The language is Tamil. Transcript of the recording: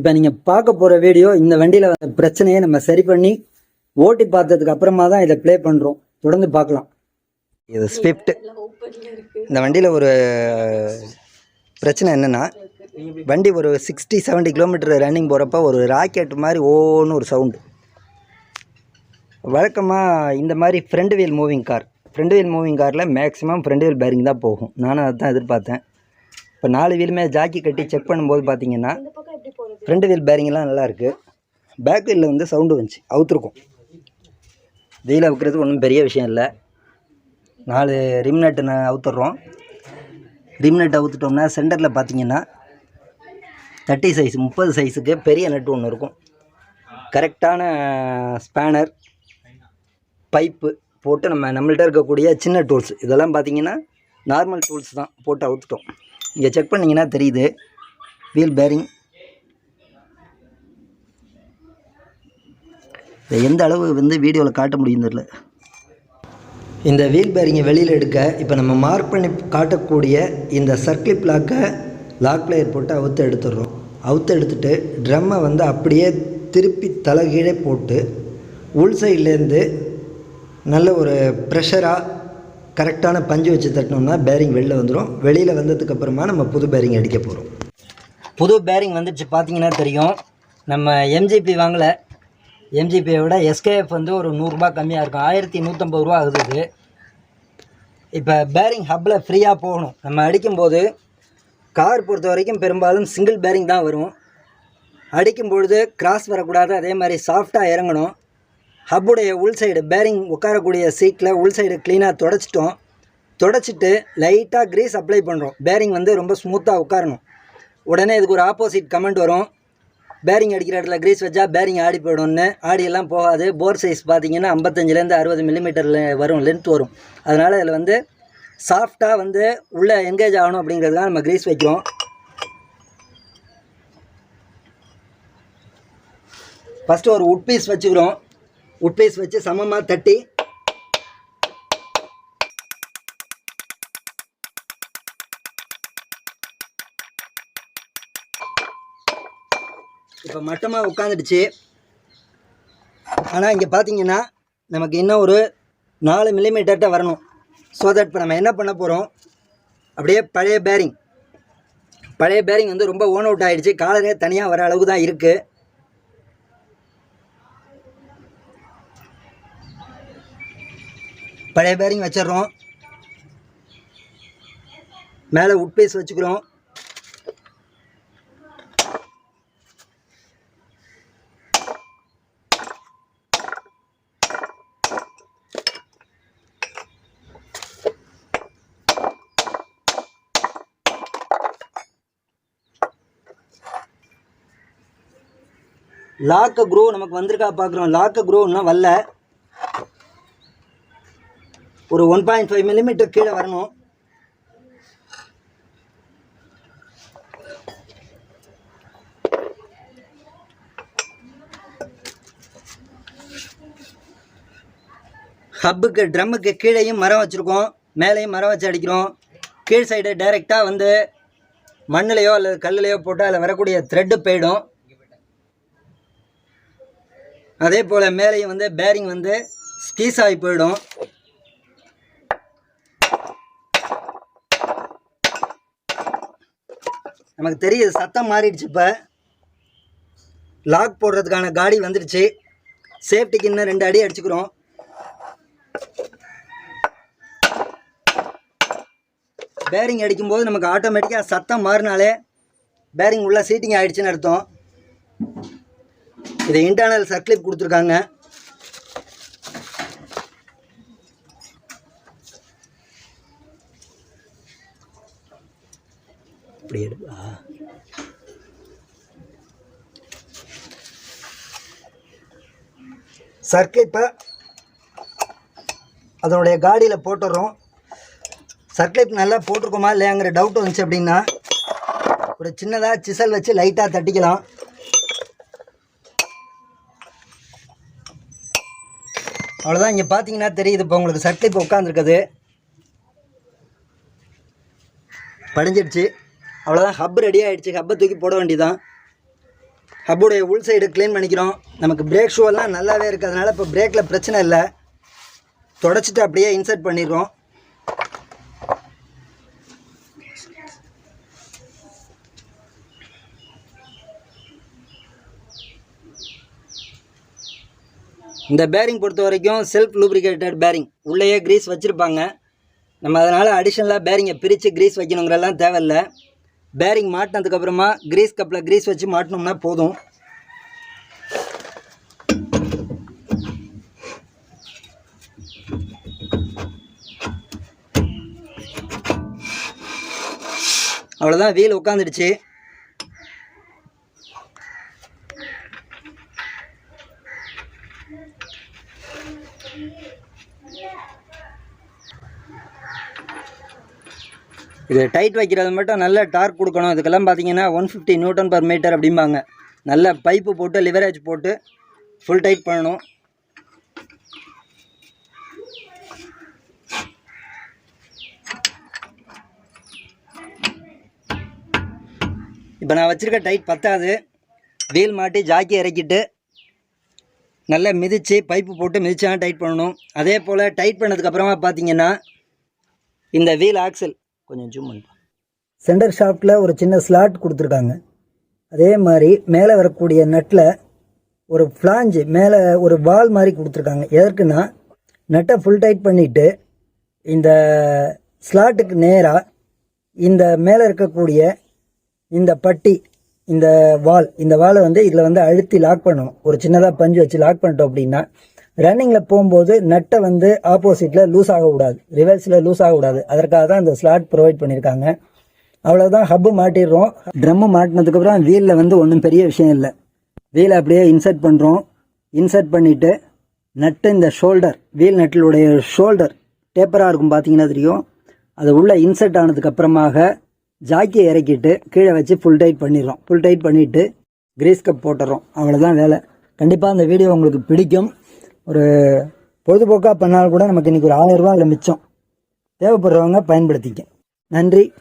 இப்போ நீங்கள் பார்க்க போகிற வீடியோ இந்த வண்டியில் வந்த பிரச்சனையை நம்ம சரி பண்ணி ஓட்டி பார்த்ததுக்கு அப்புறமா தான் இதை ப்ளே பண்ணுறோம் தொடர்ந்து பார்க்கலாம். இது ஸ்விஃப்ட் இந்த வண்டியில் ஒரு பிரச்சனை என்னென்னா வண்டி ஒரு சிக்ஸ்டி 70 கிலோமீட்டர் ரன்னிங் போகிறப்ப ஒரு ராக்கெட் மாதிரி ஓன்னு ஒரு சவுண்டு வழக்கமாக இந்த மாதிரி front wheel moving car front wheel moving காரில் மேக்ஸிமம் ஃப்ரண்ட் வீல் பேரிங் தான் போகும். நானும் அதுதான் எதிர்பார்த்தேன். இப்போ நாலு வீலுமே ஜாக்கி கட்டி செக் பண்ணும்போது பார்த்தீங்கன்னா ஃப்ரண்ட் வீல் பேரிங்லாம் நல்லாயிருக்கு பேக் வீலில் வந்து சவுண்டு வந்துச்சு. அவுத்துருக்கும். வீல் அவுக்கிறது ஒன்றும் பெரிய விஷயம் இல்லை. நாலு ரிம் நட்டு நான் அவுத்துடுறோம் ரிம் நட்டு அவுத்துட்டோம்னா சென்டரில் பார்த்தீங்கன்னா தேர்ட்டி சைஸ் முப்பது சைஸுக்கு பெரிய நட்டு ஒன்று இருக்கும். கரெக்டான ஸ்பேனர் பைப்பு போட்டு நம்ம நம்மள்கிட்ட இருக்கக்கூடிய சின்ன டூல்ஸ் இதெல்லாம் பார்த்தீங்கன்னா நார்மல் டூல்ஸ் தான் போட்டு அவுத்துட்டோம். இங்கே செக் பண்ணிங்கன்னா தெரியுது. வீல் பேரிங் இதை எந்த அளவு வந்து வீடியோவில் காட்ட முடியும் இந்த வீல் பேரிங்கை வெளியில் எடுக்க இப்போ நம்ம மார்க் பண்ணி காட்டக்கூடிய இந்த சர்க்கிளிப் லாக்கை லாக் பிளேயர் போட்டு அவுத்து எடுத்துடுறோம். அவுத்து எடுத்துட்டு ட்ரம்மை வந்து அப்படியே திருப்பி தலைகீழே போட்டு உள் சைட்லேருந்து நல்ல ஒரு ப்ரெஷராக கரெக்டான பஞ்சு வச்சு தட்டினோம்னா பேரிங் வெளில வந்துடும் வெளியில் வந்ததுக்கப்புறமா நம்ம புது பேரிங் அடிக்க போகிறோம் புது பேரிங் வந்துடுச்சு பார்த்தீங்கன்னா தெரியும். நம்ம எம்ஜிபி வாங்கலை. எம்ஜிபியை விட எஸ்கேஎஃப் வந்து ஒரு நூறுரூபா கம்மியாக இருக்கும். ஆயிரத்தி நூற்றம்பது ரூபா ஆகுது இது. இப்போ பேரிங் ஹப்பில் ஃப்ரீயாக போகணும். நம்ம அடிக்கும்போது கார் பொறுத்த வரைக்கும் பெரும்பாலும் சிங்கிள் பேரிங் தான் வரும். அடிக்கும் பொழுது கிராஸ் வரக்கூடாது. அதே மாதிரி சாஃப்டாக இறங்கணும். ஹப்புடைய உள் சைடு பேரிங் உட்காரக்கூடிய சீட்டில் உள் சைடு க்ளீனாக தொடச்சிட்டோம். தொடச்சிட்டு லைட்டாக க்ரீஸ் அப்ளை பண்ணுறோம் பேரிங் வந்து ரொம்ப ஸ்மூத்தாக உட்காரணும். உடனே இதுக்கு ஒரு ஆப்போசிட் கமெண்ட் வரும். பேரிங் அடிக்கிற இடத்துல க்ரீஸ் வச்சா பேரிங் ஆடி போயிடும்னு. ஆடியெல்லாம் போகாது. போர் சைஸ் பார்த்தீங்கன்னா ஐம்பத்தஞ்சிலேருந்து அறுபது மில்லிமீட்டரில் வரும் லென்த் வரும். அதனால் இதில் வந்து சாஃப்டாக வந்து உள்ளே என்கேஜ் ஆகணும் அப்படிங்கிறது தான் நம்ம க்ரீஸ் வைக்கிறோம். ஃபஸ்ட்டு ஒரு உட் பீஸ் வச்சுக்கிறோம். உட் பீஸ் வச்சு சமமாக தட்டி இப்போ மட்டமாக உட்காந்துடுச்சு ஆனால் இங்கே பார்த்தீங்கன்னா நமக்கு இன்னும் ஒரு நாலு மில்லிமீட்டர்கிட்ட வரணும். ஸோ தட் இப்போ நம்ம என்ன பண்ண போகிறோம் அப்படியே பழைய பேரிங் பழைய பேரிங் வந்து ரொம்ப ஓன் அவுட் ஆகிடுச்சு காலரே தனியாக வர அளவுக்கு தான் இருக்குது பழைய பேரிங் வச்சிடுறோம். மேலே உட்பேஸ் வச்சுக்கிறோம். லாக்க க்ரோ நமக்கு வந்திருக்கா பார்க்குறோம். லாக்க குரோன்னா வரல. ஒரு ஒன் பாயிண்ட் ஃபைவ் மில்லிமீட்டர் கீழே வரணும். ஹப்புக்கு ட்ரம்முக்கு கீழேயும் மரம் வச்சுருக்கோம். மேலேயும் மரம் வச்சு அடிக்கிறோம். கீழ் சைடு டைரெக்டாக வந்து மண்ணிலையோ அல்லது கல்லுலையோ போட்டால் அதில் வரக்கூடிய த்ரெட்டு போயிடும். அதே போல் மேலேயும் வந்து பேரிங் வந்து ஸ்கீஸ் ஆகி போயிடும். நமக்கு தெரியுது சத்தம் மாறிடுச்சு இப்போ. லாக் போடுறதுக்கான காடி வந்துடுச்சு. சேஃப்டிக்கு இன்னும் ரெண்டு அடி அடிச்சுக்கிறோம். பேரிங் அடிக்கும்போது நமக்கு ஆட்டோமேட்டிக்காக சத்தம் மாறினாலே பேரிங் உள்ள சீட்டிங் ஆகிடுச்சுன்னு அர்த்தம். இது இன்டர்னல் சர்க்ளிப் கொடுத்துருக்காங்க. இப்படி எடுப்பா. சர்க்கிளிப்பை அதனுடைய காடியில் போட்டுடுறோம் சர்க்கிளிப் நல்லா போட்டிருக்கோமா இல்லையாங்கிற டவுட் வந்துச்சு அப்படின்னா ஒரு சின்னதாக சிசல் வச்சு லைட்டாக தட்டிக்கலாம். அவ்வளோதான் இங்கே பார்த்தீங்கன்னா தெரியுது இப்போ உங்களுக்கு சர்க்கிளிப் உட்காந்துருக்குது படிஞ்சிடுச்சு. அவ்வளோதான் ஹப் ரெடி ஆகிடுச்சு ஹப்பை தூக்கி போட வேண்டியதான் ஹப்புடைய உள் சைடு க்ளீன் பண்ணிக்கிறோம். நமக்கு பிரேக் ஷூவெல்லாம் நல்லாவே இருக்கிறதுனால இப்போ பிரேக்கில் பிரச்சனை இல்லை. தொடச்சிட்டு அப்படியே இன்சர்ட் பண்ணிடுறோம். இந்த பேரிங் பொறுத்த வரைக்கும் செல்ஃப் லூப்ரிகேட்டட் பேரிங் உள்ளேயே க்ரீஸ் வச்சுருப்பாங்க. நம்ம அதனால் அடிஷ்னலாக பேரிங்கை பிரித்து க்ரீஸ் வைக்கணுங்கிறலாம் தேவையில்ல. பேரிங் மாட்டினதுக்கப்புறமா க்ரீஸ் கப்பில் க்ரீஸ் வச்சு மாட்டினோம்னா போதும். அவ்வளோதான் வீல் உட்காந்துடுச்சு இது டைட் வைக்கிறது மட்டும் நல்ல டார்க் கொடுக்கணும். இதுக்கெல்லாம் பார்த்தீங்கன்னா one fifty newton per metre அப்படிம்பாங்க. நல்ல பைப்பு போட்டு லிவரேஜ் போட்டு ஃபுல் டைட் பண்ணணும். இப்போ நான் வச்சுருக்க டைட் பத்தாது. வீல் மாட்டி ஜாக்கி இறக்கிட்டு நல்லா மிதித்து பைப்பு போட்டு மிதிச்சா டைட் பண்ணணும். அதே போல் டைட் பண்ணதுக்கப்புறமா பார்த்தீங்கன்னா இந்த வீல் ஆக்சல் கொஞ்சம் ஜூம் பண்ணி. சென்டர் ஷாஃப்டில் ஒரு சின்ன ஸ்லாட் கொடுத்துருக்காங்க. அதே மாதிரி மேலே வரக்கூடிய நட்டில் ஒரு ஃப்ளாஞ்சு மேலே ஒரு வால் மாதிரி கொடுத்துருக்காங்க. எதற்குன்னா நட்டை ஃபுல் டைட் பண்ணிவிட்டு இந்த ஸ்லாட்டுக்கு நேராக இந்த மேலே இருக்கக்கூடிய இந்த பட்டி இந்த வால் இந்த வாலை வந்து இதில் வந்து அழுத்தி லாக் பண்ணணும். ஒரு சின்னதாக பஞ்சு வச்சு லாக் பண்ணிட்டோம் அப்படின்னா ரன்னிங்கில் போகும்போது நட்டை வந்து ஆப்போசிட்டில் லூஸ் ஆகக்கூடாது ரிவர்ஸில் லூஸ் ஆகக்கூடாது அதற்காக தான் இந்த ஸ்லாட் ப்ரொவைட் பண்ணியிருக்காங்க அவ்வளோதான் ஹப்பு மாட்டிடுறோம். ட்ரம்மு மாட்டினதுக்கப்புறம் வீலில் வந்து ஒன்றும் பெரிய விஷயம் இல்லை. வீலை அப்படியே இன்சர்ட் பண்ணுறோம் இன்சர்ட் பண்ணிவிட்டு நட்டு இந்த ஷோல்டர் வீல் நட்டிலுடைய ஷோல்டர் டேப்பராக இருக்கும் பார்த்தீங்கன்னா தெரியும். அது உள்ளே இன்சர்ட் ஆனதுக்கப்புறமாக ஜாக்கியை இறக்கிட்டு கீழே வச்சு ஃபுல் டைட் பண்ணிடுறோம். ஃபுல் டைட் பண்ணிவிட்டு கிரீஸ் கப் போட்டுறோம் அவ்வளோதான் வேலை. கண்டிப்பாக அந்த வீடியோ உங்களுக்கு பிடிக்கும். ஒரு பொழுதுபோக்காக பண்ணாலும் கூட நமக்கு இன்றைக்கி ஒரு ஆயிரம் அதில் மிச்சம். தேவைப்படுறவங்க பயன்படுத்திக்க. நன்றி.